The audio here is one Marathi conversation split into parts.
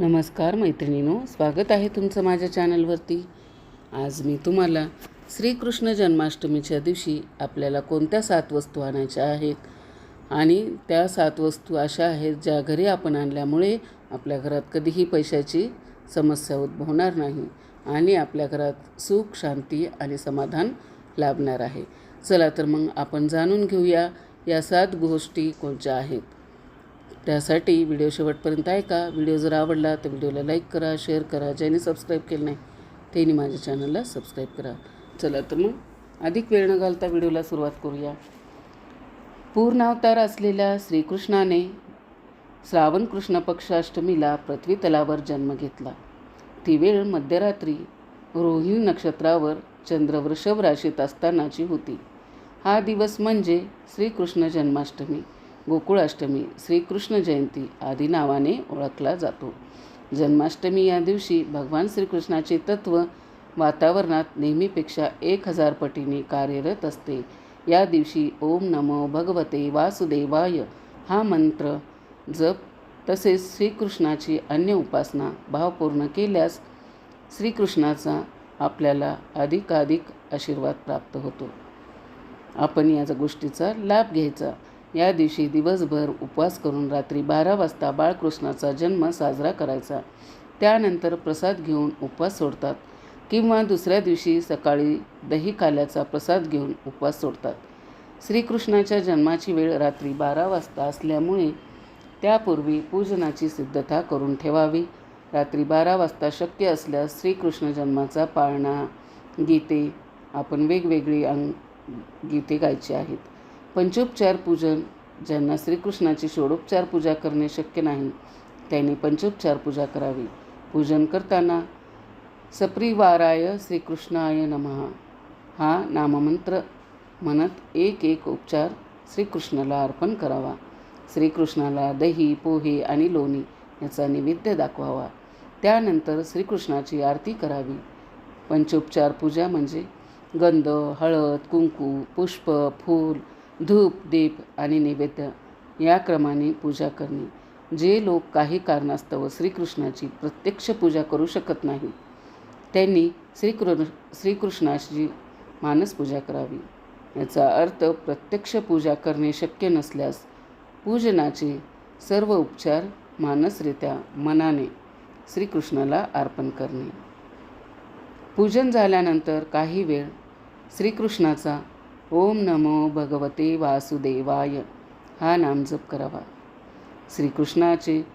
नमस्कार मैत्रिणीनो स्वागत आहे तुमचं माझ्या चॅनलवरती. आज मी तुम्हाला श्रीकृष्ण जन्माष्टमीच्या दिवशी आपल्याला कोणत्या सात वस्तू आणायच्या आहेत आणि त्या सात वस्तू अशा आहेत ज्या घरी आपण आणल्यामुळे आपल्या घरात कधीही पैशाची समस्या उद्भवणार नाही आणि आपल्या घरात सुख शांती आणि समाधान लाभणार आहे. चला तर मग आपण जाणून घेऊया या सात गोष्टी कोणत्या आहेत. त्यासाठी व्हिडिओ शेवटपर्यंत ऐका. व्हिडिओ जर आवडला तर व्हिडिओला लाईक करा शेअर करा ज्यांनी सबस्क्राईब केलं नाही त्यांनी माझ्या चॅनलला सबस्क्राईब करा. चला तर मग अधिक वेळ न घालता व्हिडिओला सुरुवात करूया. पूर्ण अवतार असलेल्या श्रीकृष्णाने श्रावण कृष्ण पक्षाष्टमीला पृथ्वी तलावर जन्म घेतला. ती वेळ मध्यरात्री रोहिणी नक्षत्रावर चंद्र वृषभ राशीत असतानाची होती. हा दिवस म्हणजे श्रीकृष्ण जन्माष्टमी. गोकुळाष्टमी श्रीकृष्ण जयंती आदी नावाने ओळखला जातो. जन्माष्टमी या दिवशी भगवान श्रीकृष्णाचे तत्त्व वातावरणात नेहमीपेक्षा एक हजार पटीने कार्यरत असते. या दिवशी ओम नमो भगवते वासुदेवाय हा मंत्र जप तसेच श्रीकृष्णाची अन्य उपासना भावपूर्ण केल्यास श्रीकृष्णाचा आपल्याला अधिकाधिक आशीर्वाद प्राप्त होतो. आपण या गोष्टीचा लाभ घ्यायचा. या दिवशी दिवसभर उपवास करून रात्री बारा वाजता बाळकृष्णाचा जन्म साजरा करायचा. त्यानंतर प्रसाद घेऊन उपवास सोडतात किंवा दुसऱ्या दिवशी सकाळी दही काल्याचा प्रसाद घेऊन उपवास सोडतात. श्रीकृष्णाच्या जन्माची वेळ रात्री बारा वाजता असल्यामुळे त्यापूर्वी पूजनाची सिद्धता करून ठेवावी. रात्री बारा वाजता शक्य असल्यास श्रीकृष्ण जन्माचा पाळणा गीते आपण वेगवेगळी अंग गीते गायची आहेत. पंचोपचार पूजन ज्यांना श्रीकृष्णाची षोडोपचार पूजा करणे शक्य नाही त्यांनी पंचोपचार पूजा करावी. पूजन करताना सप्रिवाराय श्रीकृष्णाय नमः. हा नाममंत्र म्हणत एक एक उपचार श्रीकृष्णाला अर्पण करावा. श्रीकृष्णाला दही पोहे आणि लोणी याचा नैवेद्य दाखवावा. त्यानंतर श्रीकृष्णाची आरती करावी. पंचोपचार पूजा म्हणजे गंध हळद कुंकू पुष्प फूल धूप दीप आणि नैवेद्य या क्रमाने पूजा करणे. जे लोक काही कारणास्तव श्रीकृष्णाची प्रत्यक्ष पूजा करू शकत नाही त्यांनी श्रीकृ श्रीकृष्णाची मानस पूजा करावी. याचा अर्थ प्रत्यक्ष पूजा करणे शक्य नसल्यास पूजनाचे सर्व उपचार मानसरित्या मनाने श्रीकृष्णाला अर्पण करणे. पूजन झाल्यानंतर काही वेळ श्रीकृष्णाचा ओम नमो भगवते वासुदेवाय. हा नामजप करावा. श्रीकृष्णाचे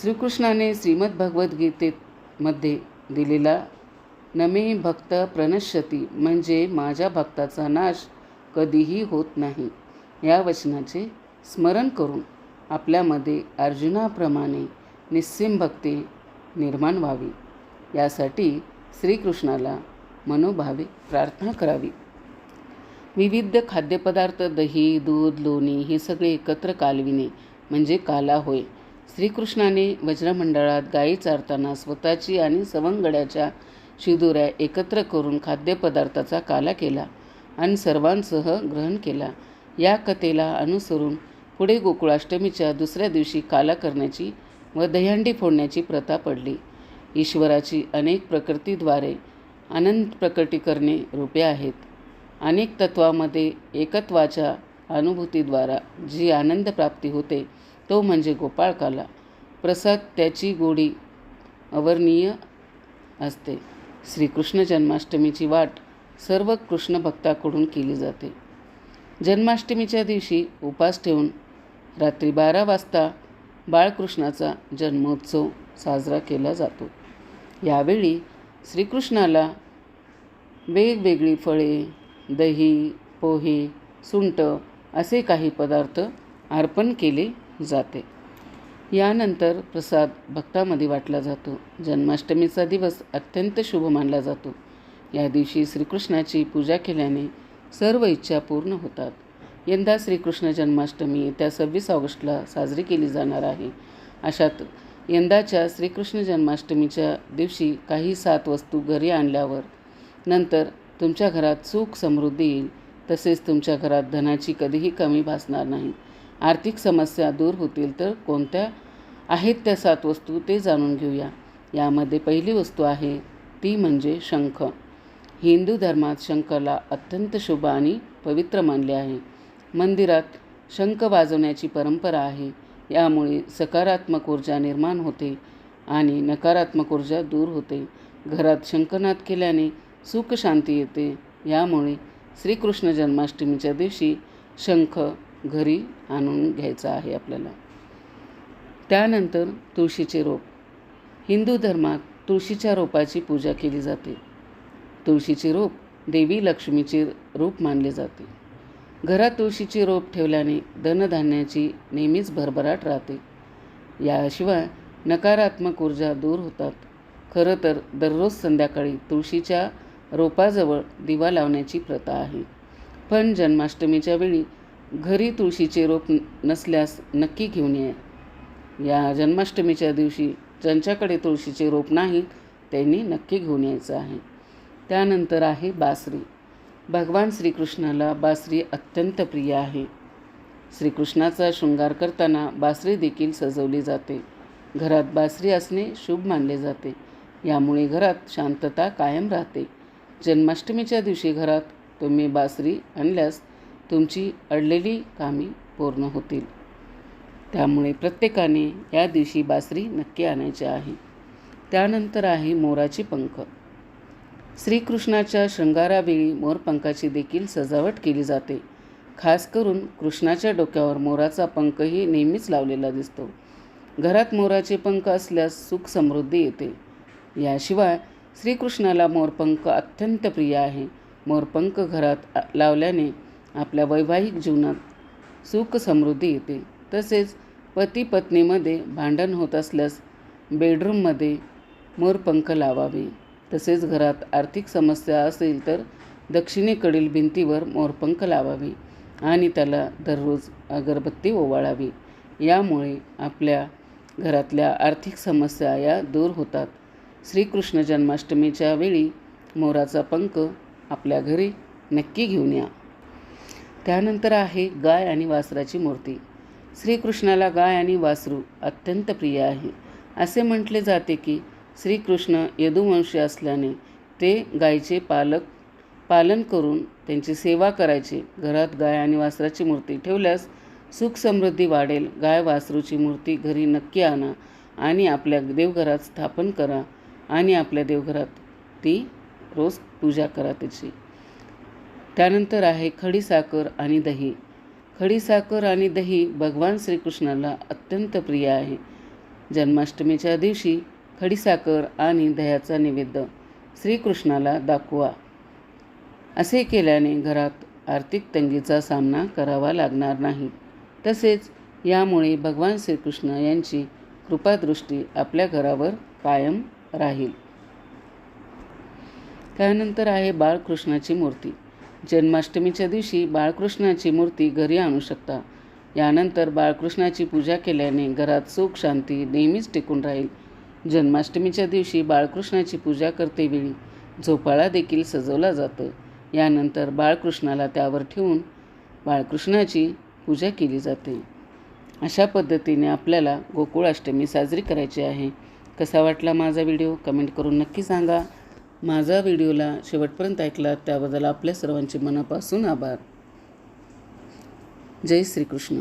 श्रीकृष्णाने श्रीमद भगवद्गीतेमध्ये दिलेला नमे भक्त प्रणश्यती म्हणजे माझ्या भक्ताचा नाश कधीही होत नाही. या वचनाचे स्मरण करून आपल्यामध्ये अर्जुनाप्रमाणे निस्सिम भक्ती निर्माण व्हावी. यासाठी श्रीकृष्णाला मनोभावे प्रार्थना करावी. विविध खाद्यपदार्थ दही दूध लोणी हे सगळे एकत्र कालविणे म्हणजे काला होय. श्रीकृष्णाने वज्रमंडळात गायी चारताना स्वतःची आणि सवंगड्याच्या शिदुऱ्या एकत्र करून खाद्यपदार्थाचा काला केला आणि सर्वांसह ग्रहण केला. या कथेला अनुसरून पुढे गोकुळाष्टमीच्या दुसऱ्या दिवशी काला करण्याची व दह्यांडी फोडण्याची प्रथा पडली. ईश्वराची अनेक प्रकृतीद्वारे आनंद प्रकटीकरणे रूपे आहेत. अनेक तत्वामध्ये एकत्वाच्या अनुभूतीद्वारा जी आनंद प्राप्ती होते तो म्हणजे गोपाळकाला. प्रसाद त्याची गोडी अवर्णीय असते. श्रीकृष्ण जन्माष्टमीची वाट सर्व कृष्ण भक्ताकडून केली जाते. जन्माष्टमीच्या दिवशी उपास ठेवून रात्री बारा वाजता बाळकृष्णाचा जन्मोत्सव साजरा केला जातो. यावेळी श्रीकृष्णाला वेगवेगळी फळे दही पोहे सुंट असे काही पदार्थ अर्पण केले जाते. यानंतर प्रसाद भक्तामध्ये वाटला जातो. जन्माष्टमीचा दिवस अत्यंत शुभ मानला जातो. या दिवशी श्रीकृष्णाची पूजा केल्याने सर्व इच्छा पूर्ण होतात. यंदा श्रीकृष्ण जन्माष्टमी येत्या सव्वीस ऑगस्टला साजरी केली जाणार आहे. अशात यंदाच्या श्रीकृष्ण जन्माष्टमीच्या दिवशी काही सात वस्तू घरी आणल्यावर नंतर तुमच्या घरात सुख समृद्धी येईल तसेच तुमच्या घरात धनाची कधीही कमी भासणार नाही. आर्थिक समस्या दूर होतील तर कोणत्या आहेत त्या सात वस्तू ते जाणून घेऊया. यामध्ये पहिली वस्तू आहे ती म्हणजे शंख. हिंदू धर्मात शंखाला अत्यंत शुभ आणि पवित्र मानले आहे. मंदिरात शंख वाजवण्याची परंपरा आहे यामुळे सकारात्मक ऊर्जा निर्माण होते आणि नकारात्मक ऊर्जा दूर होते. घरात शंखनाद केल्याने सुखशांती येते. यामुळे श्रीकृष्ण जन्माष्टमीच्या दिवशी शंख घरी आणून घ्यायचा आहे आपल्याला. त्यानंतर तुळशीचे रोप. हिंदू धर्मात तुळशीच्या रोपाची पूजा केली जाते. तुळशीचे रोप देवी लक्ष्मीचे रूप मानले जाते. घरात तुळशीचे रोप ठेवल्याने धनधान्याची नेहमीच भरभराट राहते. याशिवाय नकारात्मक ऊर्जा दूर होतात. खरं तर दररोज संध्याकाळी तुळशीच्या रोपाजवळ दिवा लावण्याची प्रथा आहे. पण जन्माष्टमीच्या वेळी घरी तुळशीचे रोप नसल्यास नक्की घेऊन या. या जन्माष्टमीच्या दिवशी ज्यांच्याकडे तुळशीचे रोप नाही त्यांनी नक्की घेऊन यायचं आहे. त्यानंतर आहे बासरी. भगवान श्रीकृष्णाला बासरी अत्यंत प्रिय आहे. श्रीकृष्णाचा शृंगार करताना बासरी देखील सजवली जाते. घरात बासरी असणे शुभ मानले जाते. यामुळे घरात शांतता कायम राहते. जन्माष्टमीच्या दिवशी घरात तुम्ही बासरी आणल्यास तुमची अडलेली कामे पूर्ण होतील. त्यामुळे प्रत्येकाने या दिवशी बासरी नक्की आणायची आहे. त्यानंतर आहे मोराची पंख. श्रीकृष्णाच्या शृंगारावेळी मोरपंखाची देखील सजावट केली जाते. खास करून कृष्णाच्या डोक्यावर मोराचा पंखही नेहमीच लावलेला दिसतो. घरात मोराचे पंख असल्यास सुख समृद्धी येते. याशिवाय श्रीकृष्णाला मोरपंख अत्यंत प्रिय आहे. मोरपंख घरात लावल्याने आपल्या वैवाहिक जीवनात सुख समृद्धी येते. तसेच पती पत्नीमध्ये भांडण होत असल्यास बेडरूममध्ये मोरपंख लावावे. तसेच घरात आर्थिक समस्या असेल तर दक्षिणेकडील भिंतीवर मोरपंख लावावे आणि त्याला दररोज अगरबत्ती ओवाळावी. यामुळे आपल्या घरातल्या आर्थिक समस्या या दूर होतात. श्रीकृष्ण जन्माष्टमीच्या वेळी मोराचा पंख आपल्या घरी नक्की घेऊन या. त्यानंतर आहे गाय आणि वासराची मूर्ती. श्रीकृष्णाला गाय आणि वासरू अत्यंत प्रिय आहे. असे म्हटले जाते की श्रीकृष्ण यदुवंशी असल्याने ते गायीचे पालक पालन करून त्यांची सेवा करायचे. घरात गाय आणि वासराची मूर्ती ठेवल्यास सुख समृद्धी वाढेल. गाय वासरूची मूर्ती घरी नक्की आणा आणि आपल्या देवघरात स्थापन करा. आणि आपल्या देवघरात ती रोज पूजा करा त्याची त्यानंतर आहे खडीसाखर आणि दही. खडीसाखर आणि दही भगवान श्रीकृष्णाला अत्यंत प्रिय आहे. जन्माष्टमीच्या दिवशी खडीसाखर आणि दह्याचा निवेद्य श्रीकृष्णाला दाखवा. असे केल्याने घरात आर्थिक तंगीचा सामना करावा लागणार नाही. तसेच यामुळे भगवान श्रीकृष्ण यांची कृपादृष्टी आपल्या घरावर कायम राहील. त्यानंतर आहे बाळकृष्णाची मूर्ती. जन्माष्टमीच्या दिवशी बाळकृष्णाची मूर्ती घरी आणू शकता. यानंतर बाळकृष्णाची पूजा केल्याने घरात सुख शांती नेहमीच टिकून राहील. जन्माष्टमीच्या दिवशी बाळकृष्णाची पूजा करतेवेळी झोपाळा देखील सजवला जातो. यानंतर बाळकृष्णाला त्यावर ठेवून बाळकृष्णाची पूजा केली जाते. अशा पद्धतीने आपल्याला गोकुळाष्टमी साजरी करायची आहे. कसा वाटला माझा व्हिडिओ? कमेंट करून नक्की सांगा. माझा व्हिडिओला शेवटपर्यंत ऐकला त्याबद्दल आपल्या सर्वांचे मनापासून आभार. जय श्रीकृष्ण.